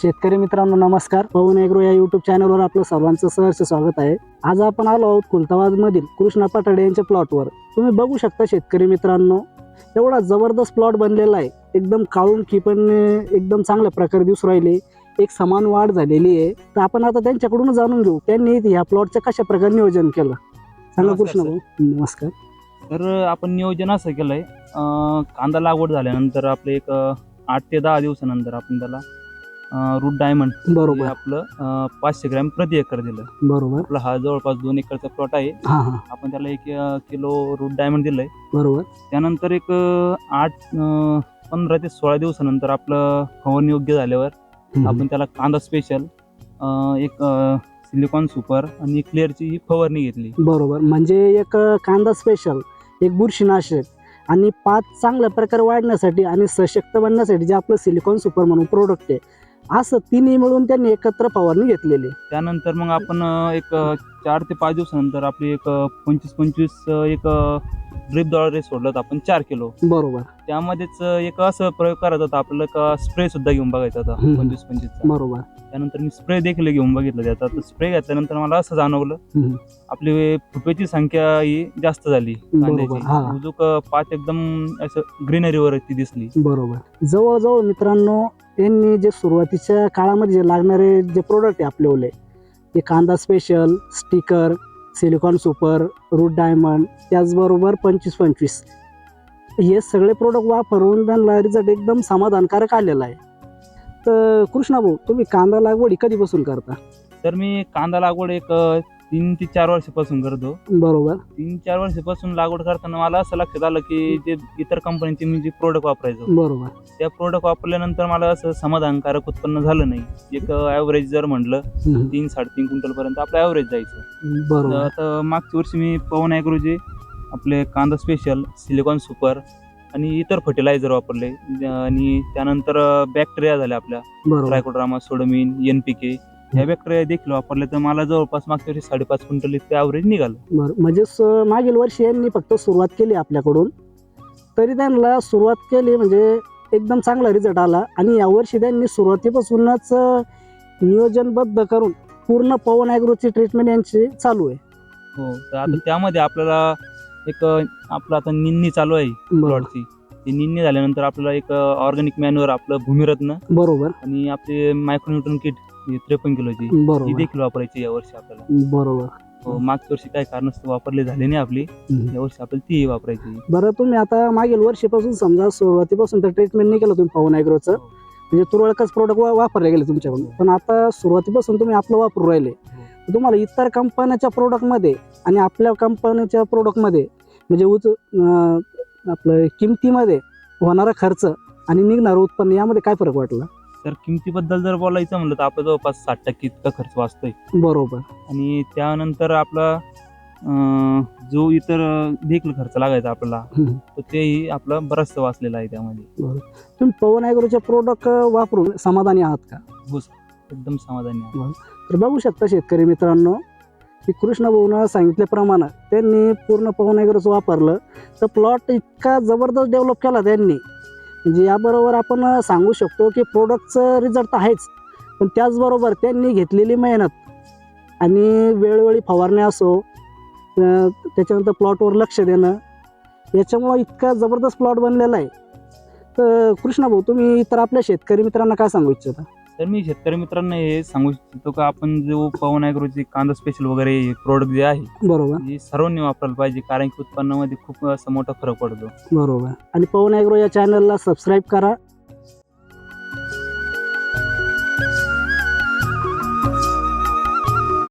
शेतकरी मित्रांनो नमस्कार. पवन एग्रो या युट्यूब चॅनलवर आपलं सर्वांचं सहर्ष स्वागत आहे. आज आपण आलो आहोत खुलताबाद मधील कृष्णा पाटाडे यांच्या प्लॉटवर तुम्ही बघू शकता शेतकरी मित्रांनो एवढा जबरदस्त प्लॉट बनलेला आहे. एकदम काळून की पण एकदम चांगल्या प्रकारे दिसून राहिले. एक समान वाढ झालेली आहे. तर आपण आता त्यांच्याकडून जाणून घेऊ त्यांनी ह्या प्लॉटचं कशा प्रकारे नियोजन केलं? सांगा कृष्णा भाऊ. नमस्कार. तर आपण नियोजन असं केलंय. कांदा लागवड झाल्यानंतर आपले एक आठ ते दहा दिवसानंतर आपण त्याला रूट डायमंड बरोबर. आपलं अं, पाचशे ग्रॅम प्रति एकर दिलं. बरोबर. आपला हा जवळपास दोन एकरचा प्लॉट आहे. हां हां. आपण त्याला एक अं, किलो रूट डायमंड दिलंय. बरोबर. त्यानंतर एक अं, आठ अं, पंधरा ते सोळा दिवसानंतर आपलं फवारणी योग्य झाल्यावर आपण त्याला कांदा स्पेशल एक सिलिकॉन सुपर आणि क्लिअरची ही फवारणी घेतली. बरोबर. म्हणजे एक कांदा स्पेशल एक बुरशीनाशक आणि पात चांगल्या प्रकारे वाढण्यासाठी आणि सशक्त बनण्यासाठी जे आपलं सिलिकॉन सुपर म्हणून प्रोडक्ट आहे असं तिन्ही मिळून त्यांनी एकत्र फवारणी घेतलेली. त्यानंतर मग आपण अं, एक अं, चार ते पाच दिवसानंतर आपली एक अं, पंचवीस पंचवीस अं, एक ड्रिपद्वारे सोडलं होतं आपण चार किलो. बरोबर. त्यामध्येच अं, एक असं प्रयोग करायचा होता आपल्याला का स्प्रे सुद्धा घेऊन बघायचा होता हम्म. पंचवीस पंचवीसचा. बरोबर. त्यानंतर मी स्प्रे देखील घेऊन बघितलं त्याचा. तर स्प्रे घेतल्यानंतर मला असं जाणवलं. आपली फुटव्याची संख्या ही जास्त झाली हा. पात एकदम असं ग्रीनरीवर ती दिसली. बरोबर. जवळजवळ मित्रांनो यांनी जे सुरुवातीच्या काळामध्ये जे लागणारे जे प्रोडक्ट आहे आपले ते कांदा special sticker silicone super root diamond त्याचबरोबर पंचवीस पंचवीस. हे सगळे प्रोडक्ट वापरून त्यांना रिझल्ट एकदम समाधानकारक आलेला आहे. तर कृष्णा भाऊ तुम्ही कांदा लागवड कधीपासून करता? तर मी कांदा लागवड एक तीन ते चार वर्षापासून करतो. बरोबर. तीन चार वर्षापासून लागवड करताना मला असं लक्षात आलं की जे इतर कंपनीचे मी जे प्रोडक्ट वापरायचो. बरोबर. त्या प्रोडक्ट वापरल्यानंतर मला असं समाधानकारक उत्पन्न झालं नाही. एक ॲव्हरेज जर म्हटलं हम्म. तीन साडेतीन क्विंटल पर्यंत आपलं ॲव्हरेज जायचं. बरोबर. आता मागच्या वर्षी मी पवन ॲग्रोचे आपले कांदा स्पेशल सिलिकॉन सुपर आणि इतर फर्टिलायझर वापरले. आणि त्यानंतर बॅक्टेरिया झाल्या आपल्या. बरोबर. ट्रायकोड्रामा सोडमिन एन पी के ह्या बॅक्टेरिया देखील वापरले तर मला जवळपास मागच्या वर्षी साडेपाच क्विंटल इतके ॲव्हरेज निघालं. बरं म्हणजे स- मागील वर्षी यांनी फक्त सुरुवात केली आपल्याकडून. तरी त्यांना सुरुवात केली म्हणजे एकदम चांगला रिझल्ट आला. आणि यावर्षी त्यांनी सुरुवातीपासूनच अं, नियोजनबद्ध करून पूर्ण पवन ॲग्रोची ट्रीटमेंट यांची चालू आहे. हो तर आता त्यामध्ये आपल्याला एक अं, आपलं आता निन्नी चालू आहे बरोबर प्लॉटची ती निन्नी झाल्यानंतर आपल्याला एक ऑर्गॅनिक मॅन्युअर आपलं भूमिरत्न बरोबर. आणि आपले मायक्रोन्यूट्रन किट त्रेपन्न किलोची ती बरोबर. देखील वापरायची यावर्षी आपल्याला. बरोबर. हो, मागच्या वर्षी काय कारणास्तव वापरले झाले नाही आपली हम्म. यावर्षी आपल्याला तीही वापरायची. बरं तुम्ही आता मागील वर्षीपासून समजा सुरुवातीपासून तर ट्रीटमेंट नाही केलं तुम्ही पवन ॲग्रोचं म्हणजे तुरळकच प्रोडक्ट वापरले गेले तुमच्याकडून. पण आता सुरुवातीपासून तुम्ही आपलं वापरून राहिले. तर तुम्हाला इतर कंपन्याच्या प्रोडक्टमध्ये आणि आपल्या कंपनीच्या प्रोडक्टमध्ये म्हणजे उच अं, आपलं किमतीमध्ये होणारा खर्च आणि निघणारं उत्पन्न यामध्ये काय फरक वाटला? तर किमतीबद्दल जर बोलायचं म्हणलं तर आपला जवळपास साठ टक्के इतका खर्च वाचतोय. बरोबर. आणि त्यानंतर आपला अं, जो इतर देखील खर्च लागायचा आपल्याला हम्म. तर तेही आपला बराचसा वाचलेला आहे त्यामध्ये. तुम्ही पवन ॲग्रोचे प्रोडक्ट वापरून समाधानी आहात का? हो सर एकदम समाधानी आहे. तर बघू शकता शेतकरी मित्रांनो की कृष्ण भाऊनं सांगितल्याप्रमाणे त्यांनी पूर्ण पवन ॲग्रोचं वापरलं तर प्लॉट इतका जबरदस्त डेव्हलप केला त्यांनी. म्हणजे याबरोबर आपण सांगू शकतो की प्रोडक्टचं रिझल्ट तर आहेच. पण त्याचबरोबर त्यांनी घेतलेली मेहनत आणि वेळोवेळी फवारणे असो त्याच्यानंतर प्लॉटवर लक्ष देणं याच्यामुळं इतका जबरदस्त प्लॉट बनलेला आहे. तर कृष्णा भाऊ तुम्ही इतर आपल्या शेतकरी मित्रांना काय सांगू इच्छिता? तर मी शेतकरी मित्रांना हे सांगू इच्छितो का आपण जो पवन ॲग्रोचे कांदा स्पेशल वगैरे प्रोडक्ट जे आहे बरोबर. हे सर्वांनी वापरायला पाहिजे कारण की उत्पन्नामध्ये खूप असं मोठा फरक पडतो. बरोबर. आणि पवन ॲग्रो या चॅनलला सबस्क्राईब करा.